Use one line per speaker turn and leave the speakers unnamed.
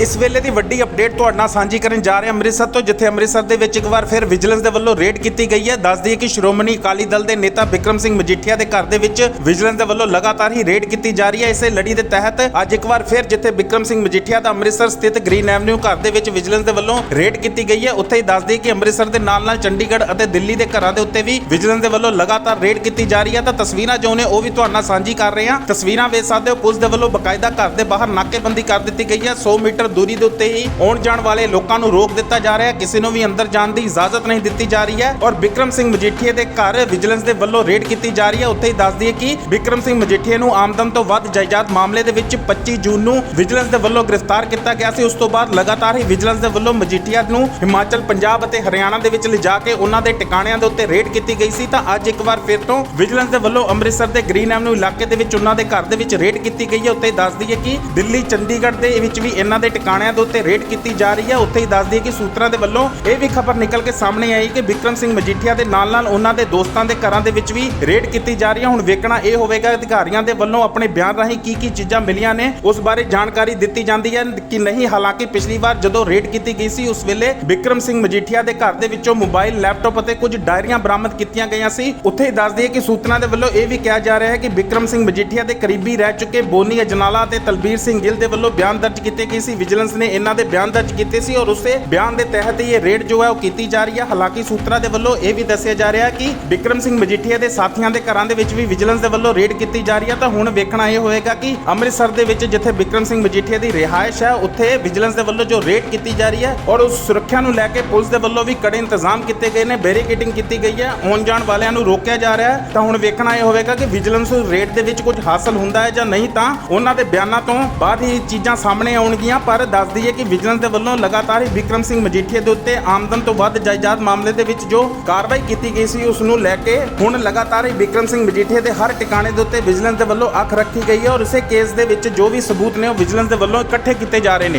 ਇਸ ਵੇਲੇ ਦੀ ਵੱਡੀ ਅਪਡੇਟ ਤੁਹਾਡੇ ਨਾਲ ਸਾਂਝੀ ਕਰਨ ਜਾ ਰਹੇ ਹਾਂ ਅੰਮ੍ਰਿਤਸਰ ਤੋਂ, ਜਿੱਥੇ ਅੰਮ੍ਰਿਤਸਰ ਦੇ ਵਿੱਚ ਇੱਕ ਵਾਰ ਫਿਰ ਵਿਜੀਲੈਂਸ ਦੇ ਵੱਲੋਂ ਰੇਡ ਕੀਤੀ ਗਈ ਹੈ। ਦੱਸ ਦਈਏ ਕਿ ਸ਼੍ਰੋਮਣੀ ਅਕਾਲੀ ਦਲ ਦੇ ਨੇਤਾ ਵਿਕਰਮ ਸਿੰਘ ਮਜੀਠੀਆ ਦੇ ਘਰ ਦੇ ਵਿੱਚ ਵਿਜੀਲੈਂਸ ਦੇ ਵੱਲੋਂ ਲਗਾਤਾਰ ਹੀ ਰੇਡ ਕੀਤੀ ਜਾ ਰਹੀ ਹੈ। ਇਸੇ ਲੜੀ ਦੇ ਤਹਿਤ ਅੱਜ ਇੱਕ ਵਾਰ ਫਿਰ ਜਿੱਥੇ ਵਿਕਰਮ ਸਿੰਘ ਮਜੀਠੀਆ ਦਾ ਅੰਮ੍ਰਿਤਸਰ ਸਥਿਤ ਗ੍ਰੀਨ ਐਵਨਿਊ ਘਰ ਦੇ ਵਿੱਚ ਵਿਜੀਲੈਂਸ ਦੇ ਵੱਲੋਂ ਰੇਡ ਕੀਤੀ ਗਈ ਹੈ। ਉੱਥੇ ਹੀ ਦੱਸ ਦਈਏ ਕਿ ਅੰਮ੍ਰਿਤਸਰ ਦੇ ਨਾਲ-ਨਾਲ ਚੰਡੀਗੜ੍ਹ ਅਤੇ ਦਿੱਲੀ ਦੇ ਘਰਾਂ ਦੇ ਉੱਤੇ ਵੀ ਵਿਜੀਲੈਂਸ ਦੇ ਵੱਲੋਂ ਲਗਾਤਾਰ ਰੇਡ ਕੀਤੀ ਜਾ ਰਹੀ ਹੈ। ਤਾਂ ਤਸਵੀਰਾਂ ਜੋ ਨੇ ਉਹ ਵੀ ਤੁਹਾਡੇ ਨਾਲ ਸਾਂਝੀ ਕਰ ਰਹੇ ਹਾਂ। ਤਸਵੀਰਾਂ ਵੇਖ ਸਕਦੇ ਹੋ, ਪੁਲਿਸ ਦੇ ਵੱਲੋਂ ਬਕਾਇਦਾ ਘਰ ਦੇ ਬਾਹਰ ਨਾਕੇਬੰਦੀ ਕਰ ਦਿੱਤੀ ਗਈ ਹੈ। 100 ਮੀਟਰ ਦੂਰੀ ਦੇ ਉੱਤੇ ਹੀ ਆਉਣ ਜਾਣ ਵਾਲੇ ਲੋਕਾਂ ਨੂੰ ਰੋਕ ਦਿੱਤਾ ਜਾ ਰਿਹਾ ਹੈ। ਕਿਸੇ ਨੂੰ ਵੀ ਅੰਦਰ ਜਾਣ ਦੀ ਇਜਾਜ਼ਤ ਨਹੀਂ ਦਿੱਤੀ ਜਾ ਰਹੀ ਹੈ ਔਰ ਵਿਕਰਮ ਸਿੰਘ ਮਜੀਠੀਏ ਦੇ ਘਰ ਵਿਜੀਲੈਂਸ ਦੇ ਵੱਲੋਂ ਰੇਡ ਕੀਤੀ ਜਾ ਰਹੀ ਹੈ। ਉੱਥੇ ਹੀ ਦੱਸ ਦਈਏ ਕਿ ਵਿਕਰਮ ਸਿੰਘ ਮਜੀਠੀਏ ਨੂੰ ਆਮਦਨ ਤੋਂ ਵੱਧ ਜਾਇਦਾਦ ਮਾਮਲੇ ਦੇ ਵਿੱਚ 25 ਜੂਨ ਨੂੰ ਵਿਜੀਲੈਂਸ ਦੇ ਵੱਲੋਂ ਗ੍ਰਿਫਤਾਰ ਕੀਤਾ ਗਿਆ ਸੀ। ਉਸ ਤੋਂ ਬਾਅਦ ਲਗਾਤਾਰ ਹੀ ਵਿਜੀਲੈਂਸ ਦੇ ਵੱਲੋਂ ਮਜੀਠੀਆ ਨੂੰ ਹਿਮਾਚਲ, ਪੰਜਾਬ ਅਤੇ ਹਰਿਆਣਾ ਦੇ ਵਿੱਚ ਲਿਜਾ ਕੇ ਉਹਨਾਂ ਦੇ ਟਿਕਾਣਿਆਂ ਦੇ ਉੱਤੇ ਰੇਡ ਕੀਤੀ ਗਈ ਸੀ। ਤਾਂ ਅੱਜ ਇੱਕ ਵਾਰ ਫਿਰ ਤੋਂ ਵਿਜੀਲੈਂਸ ਦੇ ਵੱਲੋਂ ਅੰਮ੍ਰਿਤਸਰ ਦੇ ਗ੍ਰੀਨ ਐਵਨਿਊ ਇਲਾਕੇ ਦੇ ਵਿੱਚ ਉਹਨਾਂ ਦੇ ਘਰ ਦੇ ਵਿੱਚ ਰੇਡ ਕੀਤੀ ਗਈ ਹੈ। ਉੱਥੇ ਦੱਸ ਦਈਏ ਕਿ ਦਿੱਲੀ, ਚੰਡੀਗੜ੍ਹ ਦੇ ਵਿੱਚ ਵੀ ਇਹਨਾਂ ਦੇ ਟਿਕਾਣਿਆਂ ਦੇ ਉੱਤੇ ਰੇਡ ਕੀਤੀ ਜਾ ਰਹੀ ਹੈ। ਉੱਥੇ ਹੀ ਦੱਸ ਦਈਏ ਕਿ ਸੂਤਰਾਂ ਦੇ ਵੱਲੋਂ ਇਹ ਵੀ ਖਬਰ ਨਿਕਲ ਕੇ ਸਾਹਮਣੇ ਆਈ ਕਿ ਵਿਕਰਮ ਸਿੰਘ ਮਜੀਠੀਆ ਦੇ ਨਾਲ ਨਾਲ ਉਹਨਾਂ ਦੇ ਦੋਸਤਾਂ ਦੇ ਘਰਾਂ ਦੇ ਵਿੱਚ ਵੀ ਰੇਡ ਕੀਤੀ ਜਾ ਰਹੀ ਹੈ। ਹੁਣ ਵੇਖਣਾ ਇਹ ਹੋਵੇਗਾ, ਅਧਿਕਾਰੀਆਂ ਦੇ ਵੱਲੋਂ ਆਪਣੇ ਬਿਆਨ ਰਾਹੀਂ ਕੀ ਕੀ ਚੀਜ਼ਾਂ ਮਿਲੀਆਂ ਨੇ, ਉਸ ਬਾਰੇ ਜਾਣਕਾਰੀ ਦਿੱਤੀ ਜਾਂਦੀ ਹੈ ਕਿ ਨਹੀਂ। ਹਾਲਾਂਕਿ ਪਿਛਲੀ ਵਾਰ ਜਦੋਂ ਰੇਡ ਕੀਤੀ ਗਈ ਸੀ, ਉਸ ਵੇਲੇ ਵਿਕਰਮ ਸਿੰਘ ਮਜੀਠੀਆ ਦੇ ਘਰ ਦੇ ਵਿੱਚੋਂ ਮੋਬਾਈਲ, ਲੈਪਟਾਪ ਅਤੇ ਕੁਝ ਡਾਇਰੀਆਂ ਬਰਾਮਦ ਕੀਤੀਆਂ ਗਈਆਂ ਸੀ। ਉੱਥੇ ਹੀ ਦੱਸ ਦਈਏ ਕਿ ਸੂਤਰਾਂ ਦੇ ਵੱਲੋਂ ਇਹ ਵੀ ਕਿਹਾ ਜਾ ਰਿਹਾ ਹੈ ਕਿ ਵਿਕਰਮ ਸਿੰਘ ਮਜੀਠੀਆ ਦੇ ਕਰੀਬੀ ਰਹਿ ਚੁੱਕੇ ਬੋਨੀ ਅਜਨਾਲਾ ਅਤੇ ਤਲਬੀਰ ਸਿੰਘ ਗਿੱਲ ਦੇ ਵੱਲੋਂ ਬਿਆਨ ਦਰਜ ਕੀਤੇ ਗਏ ਸੀ। ਵਿਜੀਲੈਂਸ ਨੇ ਇਹਨਾਂ ਦੇ ਬਿਆਨ ਦਰਜ ਕੀਤੇ ਸੀ ਔਰ ਉਸੇ ਬਿਆਨ ਦੇ ਤਹਿਤ ਇਹ ਰੇਡ ਜੋ ਹੈ ਉਹ ਕੀਤੀ ਜਾ ਰਹੀ ਹੈ। ਹਾਲਾਂਕਿ ਸੂਤਰਾਂ ਦੇ ਵੱਲੋਂ ਇਹ ਵੀ ਦੱਸਿਆ ਜਾ ਰਿਹਾ ਕਿ ਵਿਕਰਮ ਸਿੰਘ ਮਜੀਠੀਆ ਦੇ ਸਾਥੀਆਂ ਦੇ ਘਰਾਂ ਦੇ ਵਿੱਚ ਵੀ ਵਿਜੀਲੈਂਸ ਦੇ ਵੱਲੋਂ ਰੇਡ ਕੀਤੀ ਜਾ ਰਹੀ ਹੈ। ਤਾਂ ਹੁਣ ਵੇਖਣਾ ਇਹ ਹੋਏਗਾ ਕਿ ਅੰਮ੍ਰਿਤਸਰ ਦੇ ਵਿੱਚ ਜਿੱਥੇ ਵਿਕਰਮ ਸਿੰਘ ਮਜੀਠੀਆ ਦੀ ਰਿਹਾਇਸ਼ ਹੈ, ਉੱਥੇ ਵਿਜੀਲੈਂਸ ਦੇ ਵੱਲੋਂ ਜੋ ਰੇਡ ਕੀਤੀ ਜਾ ਰਹੀ ਹੈ ਔਰ ਉਸ ਸੁਰੱਖਿਆ ਨੂੰ ਲੈ ਕੇ ਪੁਲਿਸ ਦੇ ਵੱਲੋਂ ਵੀ ਕੜੇ ਇੰਤਜ਼ਾਮ ਕੀਤੇ ਗਏ ਨੇ, ਬੈਰੀਕੇਡਿੰਗ ਕੀਤੀ ਗਈ ਹੈ। ਆਉਣ ਜਾਣ ਵਾਲਿਆਂ ਨੂੰ ਰੋਕਿਆ ਜਾ ਰਿਹਾ ਹੈ। ਤਾਂ ਹੁਣ ਵੇਖਣਾ ਇਹ ਹੋਵੇਗਾ ਕਿ ਵਿਜੀਲੈਂਸ ਰੇਡ ਦੇ ਵਿੱਚ ਕੁਝ ਹਾਸਲ ਹੁੰਦਾ ਹੈ ਜਾਂ ਨਹੀਂ, ਤਾਂ ਉਹਨਾਂ ਦੇ ਬਿਆਨਾਂ ਤੋਂ ਬਾਅਦ ਹੀ ਚੀਜ਼ਾਂ ਸਾਹਮਣੇ ਆਉਣਗੀਆਂ। ਪਰ ਦੱਸ ਦਈਏ ਕਿ ਵਿਜੀਲੈਂਸ ਦੇ ਵੱਲੋਂ ਲਗਾਤਾਰ ਹੀ ਵਿਕਰਮ ਸਿੰਘ ਮਜੀਠੀਆ ਦੇ ਉੱਤੇ ਆਮਦਨ ਤੋਂ ਵੱਧ ਜਾਇਦਾਦ ਮਾਮਲੇ ਦੇ ਵਿੱਚ ਜੋ ਕਾਰਵਾਈ ਕੀਤੀ ਗਈ ਸੀ, ਉਸ ਨੂੰ ਲੈ ਕੇ ਹੁਣ ਲਗਾਤਾਰ ਹੀ ਵਿਕਰਮ ਸਿੰਘ ਮਜੀਠੀਆ ਦੇ ਹਰ ਟਿਕਾਣੇ ਦੇ ਉੱਤੇ ਵਿਜੀਲੈਂਸ ਦੇ ਵੱਲੋਂ ਅੱਖ ਰੱਖੀ ਗਈ ਹੈ ਔਰ ਇਸੇ ਕੇਸ ਦੇ ਵਿੱਚ ਜੋ ਵੀ ਸਬੂਤ ਨੇ, ਉਹ ਵਿਜੀਲੈਂਸ ਦੇ ਵੱਲੋਂ ਇਕੱਠੇ ਕੀਤੇ ਜਾ ਰਹੇ ਨੇ।